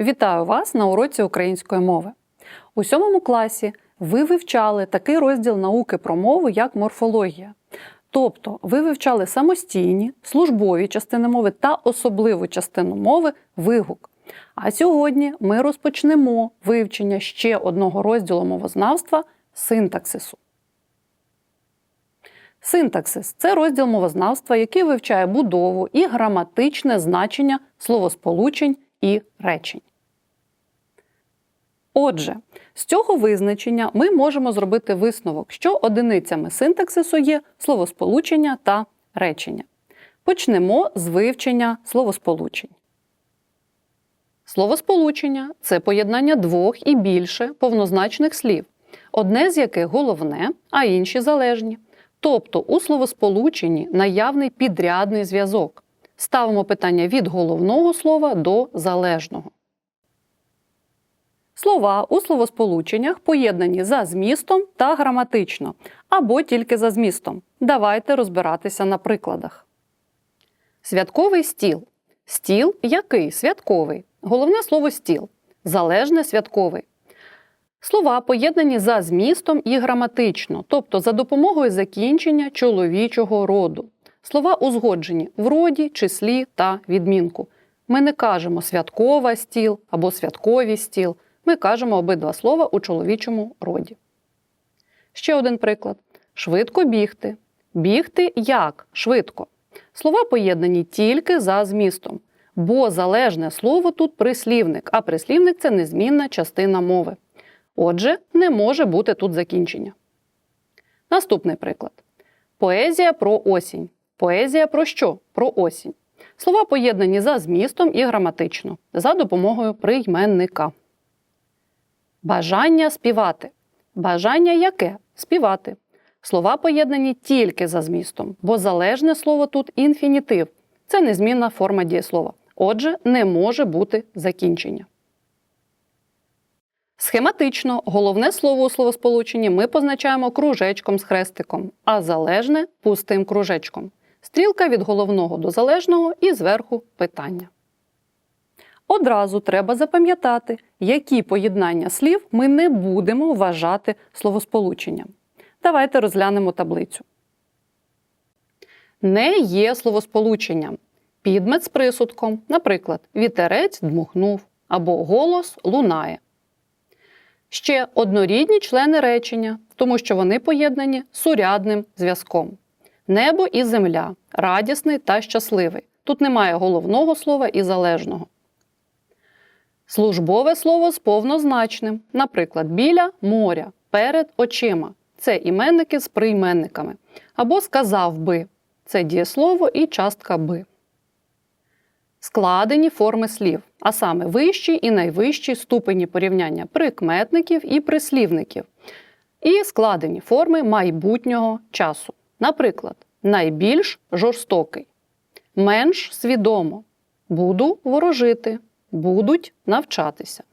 Вітаю вас на уроці української мови. У сьомому класі ви вивчали такий розділ науки про мову, як морфологія. Тобто ви вивчали самостійні, службові частини мови та особливу частину мови вигук. А сьогодні ми розпочнемо вивчення ще одного розділу мовознавства синтаксису. Синтаксис це розділ мовознавства, який вивчає будову і граматичне значення словосполучень і речень. Отже, з цього визначення ми можемо зробити висновок, що одиницями синтаксису є словосполучення та речення. Почнемо з вивчення словосполучень. Словосполучення це поєднання двох і більше повнозначних слів, одне з яких головне, а інші залежні. Тобто у словосполученні наявний підрядний зв'язок. Ставимо питання від головного слова до залежного. Слова у словосполученнях поєднані за змістом та граматично, або тільки за змістом. Давайте розбиратися на прикладах. Святковий стіл. Стіл який? Святковий. Головне слово стіл. Залежне святковий. Слова поєднані за змістом і граматично, тобто за допомогою закінчення чоловічого роду. Слова узгоджені в роді, числі та відмінку. Ми не кажемо святкова стіл або святковий стіл. Ми кажемо обидва слова у чоловічому роді. Ще один приклад: швидко бігти. Бігти як швидко. Слова поєднані тільки за змістом, бо залежне слово тут прислівник, а прислівник це незмінна частина мови. Отже, не може бути тут закінчення. Наступний приклад: поезія про осінь. Поезія про що? Про осінь. Слова поєднані за змістом і граматично, за допомогою прийменника. Бажання співати. Бажання яке? Співати. Слова поєднані тільки за змістом, бо залежне слово тут інфінітив. Це незмінна форма дієслова. Отже, не може бути закінчення. Схематично головне слово у словосполученні ми позначаємо кружечком з хрестиком, а залежне пустим кружечком. Стрілка від головного до залежного і зверху питання. Одразу треба запам'ятати, які поєднання слів ми не будемо вважати словосполученням. Давайте розглянемо таблицю. Не є словосполученням. Підмет з присудком, наприклад, вітерець дмухнув або голос лунає. Ще однорідні члени речення, тому що вони поєднані сурядним зв'язком. Небо і земля радісний та щасливий. Тут немає головного слова і залежного. Службове слово з повнозначним, наприклад, біля моря, перед очима це іменники з прийменниками. Або сказав би це дієслово і частка би. Складені форми слів, а саме вищі і найвищі ступені порівняння прикметників і прислівників. І складені форми майбутнього часу. Наприклад, найбільш жорстокий, менш свідомо, буду ворожити, будуть навчатися.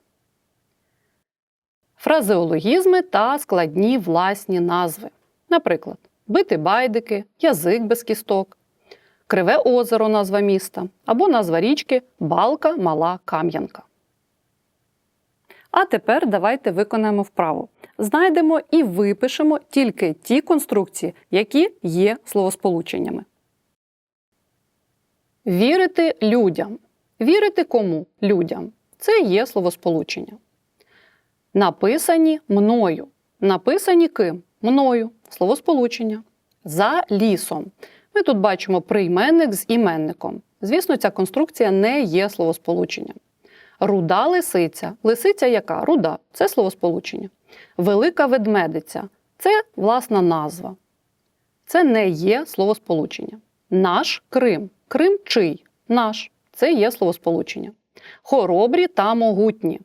Фразеологізми та складні власні назви. Наприклад, бити байдики, язик без кісток, Криве озеро назва міста або назва річки Балка Мала Кам'янка. А тепер давайте виконаємо вправу. Знайдемо і випишемо тільки ті конструкції, які є словосполученнями. Вірити людям. Вірити кому? Людям. Це є словосполучення. Написані мною. Написані ким? Мною. Словосполучення. За лісом. Ми тут бачимо прийменник з іменником. Звісно, ця конструкція не є словосполученням. Руда лисиця. Лисиця яка? Руда це словосполучення. Велика ведмедиця це власна назва. Це не є словосполучення. Наш Крим. Крим чий? Наш. Це є словосполучення. Хоробрі та могутні.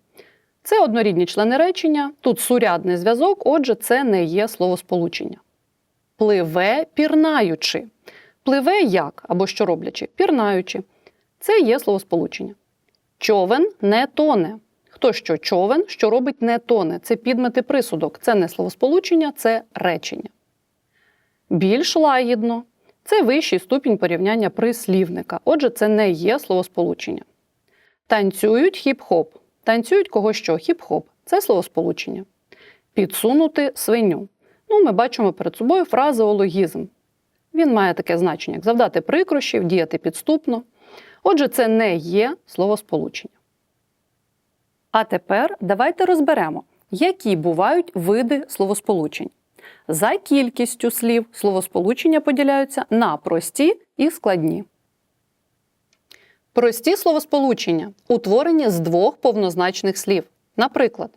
Це однорідні члени речення. Тут сурядний зв'язок, отже, це не є словосполучення. Пливе пірнаючи. Пливе як або що роблячи, пірнаючи. Це є словосполучення. Човен не тоне. Хто що човен, що робить не тоне. Це підмети присудок. Це не словосполучення, це речення. Більш лагідно це вищий ступінь порівняння прислівника. Отже, це не є словосполучення. Танцюють хіп-хоп. Танцюють кого що, хіп-хоп це словосполучення. Підсунути свиню. Ну, ми бачимо перед собою фразеологізм. Він має таке значення, як завдати прикрощів, діяти підступно. Отже, це не є словосполучення. А тепер давайте розберемо, які бувають види словосполучень. За кількістю слів словосполучення поділяються на прості і складні. Прості словосполучення утворені з двох повнозначних слів. Наприклад,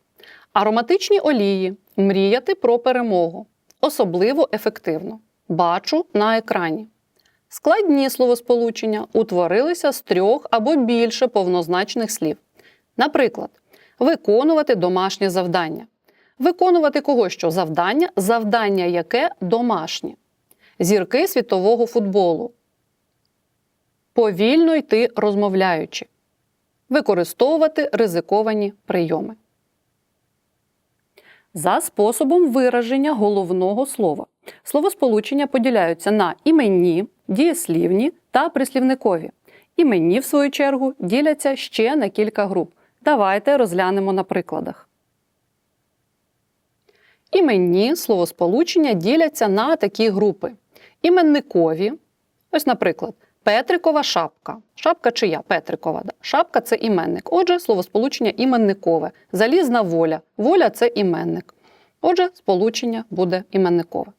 ароматичні олії мріяти про перемогу. Особливо ефективно. Бачу на екрані. Складні словосполучення утворилися з трьох або більше повнозначних слів. Наприклад, виконувати домашнє завдання. Виконувати кого що завдання, завдання яке домашнє. Зірки світового футболу. Повільно йти розмовляючи. Використовувати ризиковані прийоми. За способом вираження головного слова. Словосполучення поділяються на іменні, дієслівні та прислівникові. Іменні, в свою чергу, діляться ще на кілька груп. Давайте розглянемо на прикладах. Іменні словосполучення діляться на такі групи: іменникові. Ось, наприклад, Петрикова шапка. Шапка чия? Петрикова. Шапка це іменник. Отже, словосполучення іменникове. Залізна воля. Воля це іменник. Отже, сполучення буде іменникове.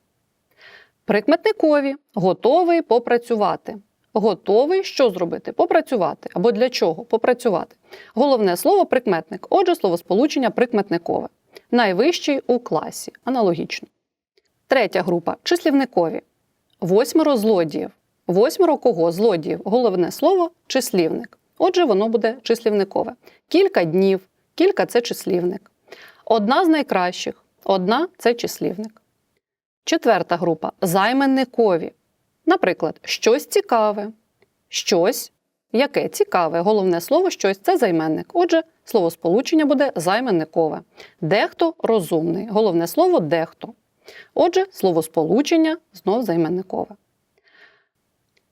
Прикметникові готовий попрацювати. Готовий що зробити? Попрацювати. Або для чого? Попрацювати. Головне слово прикметник. Отже, словосполучення прикметникове. Найвищий у класі. Аналогічно. Третя група числівникові. Восьмеро злодіїв. Восьмеро кого? Злодіїв. Головне слово числівник. Отже, воно буде числівникове. Кілька днів, кілька це числівник. Одна з найкращих. Одна це числівник. Четверта група займенникові. Наприклад, щось цікаве. Щось, яке цікаве. Головне слово щось це займенник. Отже, словосполучення буде займенникове. Дехто розумний. Головне слово дехто. Отже, словосполучення знов займенникове.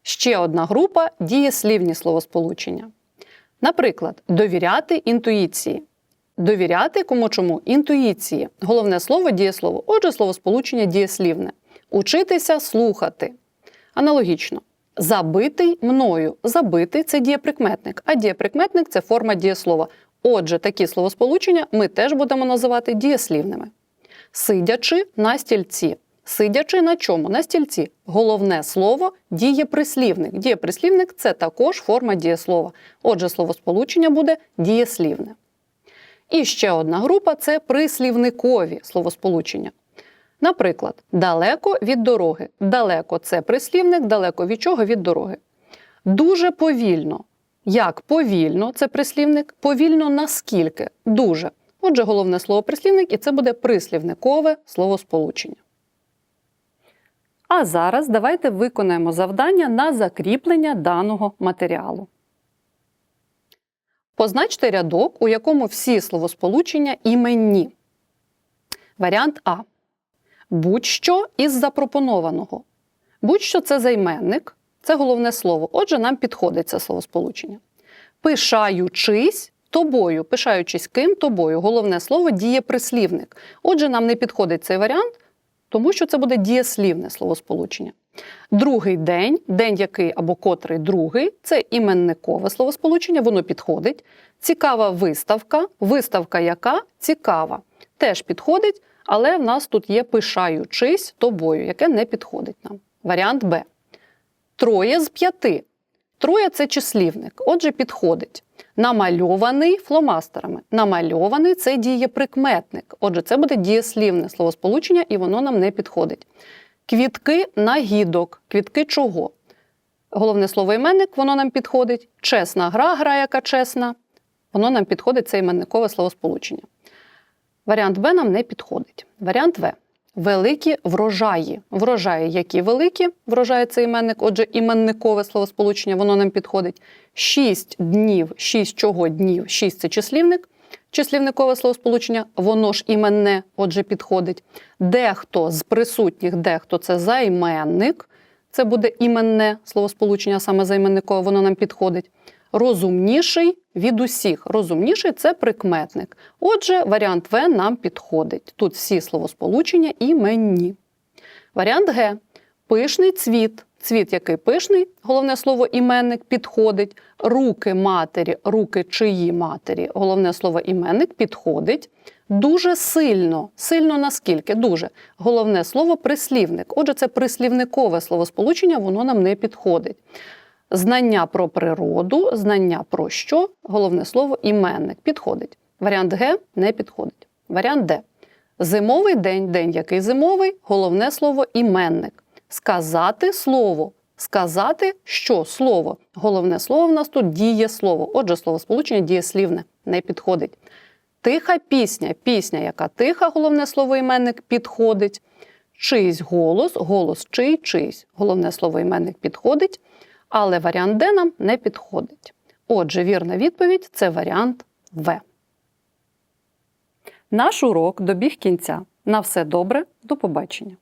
Ще одна група дієслівні словосполучення. Наприклад, довіряти інтуїції. Довіряти кому чому? Інтуїції. Головне слово дієслово. Отже, словосполучення дієслівне. Учитися слухати. Аналогічно. Забитий мною. Забитий це дієприкметник, а дієприкметник це форма дієслова. Отже, такі словосполучення ми теж будемо називати дієслівними. Сидячи на стільці. Сидячи на чому? На стільці. Головне слово дієприслівник. Дієприслівник це також форма дієслова. Отже, словосполучення буде дієслівне. І ще одна група це прислівникові словосполучення. Наприклад, далеко від дороги. Далеко це прислівник, далеко від чого від дороги. Дуже повільно. Як повільно це прислівник? Повільно наскільки? Дуже. Отже, головне слово прислівник, і це буде прислівникове словосполучення. А зараз давайте виконаємо завдання на закріплення даного матеріалу. Позначте рядок, у якому всі словосполучення іменні. Варіант А. Будь-що із запропонованого. Будь-що це займенник, це головне слово. Отже, нам підходить це словосполучення. Пишаючись тобою, пишаючись ким тобою, головне слово дієприслівник. Отже, нам не підходить цей варіант, тому що це буде дієслівне словосполучення. Другий день, день який або котрий другий, це іменникове словосполучення, воно підходить. Цікава виставка, виставка яка цікава, теж підходить, але в нас тут є пишаючись тобою, яке не підходить нам. Варіант Б. Троє з п'яти. Троє це числівник, отже, підходить. Намальований фломастерами. Намальований це дієприкметник. Отже, це буде дієслівне словосполучення, і воно нам не підходить. Квітки нагідок. Квітки чого? Головне слово іменник, воно нам підходить. Чесна гра, гра, яка чесна. Воно нам підходить це іменникове словосполучення. Варіант Б нам не підходить. Варіант В. Великі врожаї. Врожаї, які великі, врожаї це іменник, отже, іменникове словосполучення, воно нам підходить. Шість днів, шість чого днів, шість це числівник, числівникове словосполучення, воно ж іменне, отже, підходить. Дехто з присутніх, дехто це займенник, це буде іменне словосполучення, саме займенникове, воно нам підходить. Розумніший від усіх. Розумніший це прикметник. Отже, варіант В нам підходить. Тут всі словосполучення іменні. Варіант Г. Пишний цвіт. Цвіт, який пишний, головне слово іменник підходить. Руки матері, руки чиї матері, головне слово іменник підходить. Дуже сильно. Сильно наскільки? Дуже. Головне слово прислівник. Отже, це прислівникове словосполучення, воно нам не підходить. Знання про природу, знання про що, головне слово іменник підходить. Варіант Г не підходить. Варіант Д. Зимовий день, день який зимовий, головне слово іменник. Сказати слово. Сказати що слово. Головне слово в нас тут діє слово. Отже, словосполучення дієслівне не підходить. Тиха пісня, пісня, яка тиха, головне слово іменник підходить. Чийсь голос, голос чий, чийсь. Головне слово іменник підходить, але варіант Д нам не підходить. Отже, вірна відповідь це варіант В. Наш урок добіг кінця. На все добре, до побачення.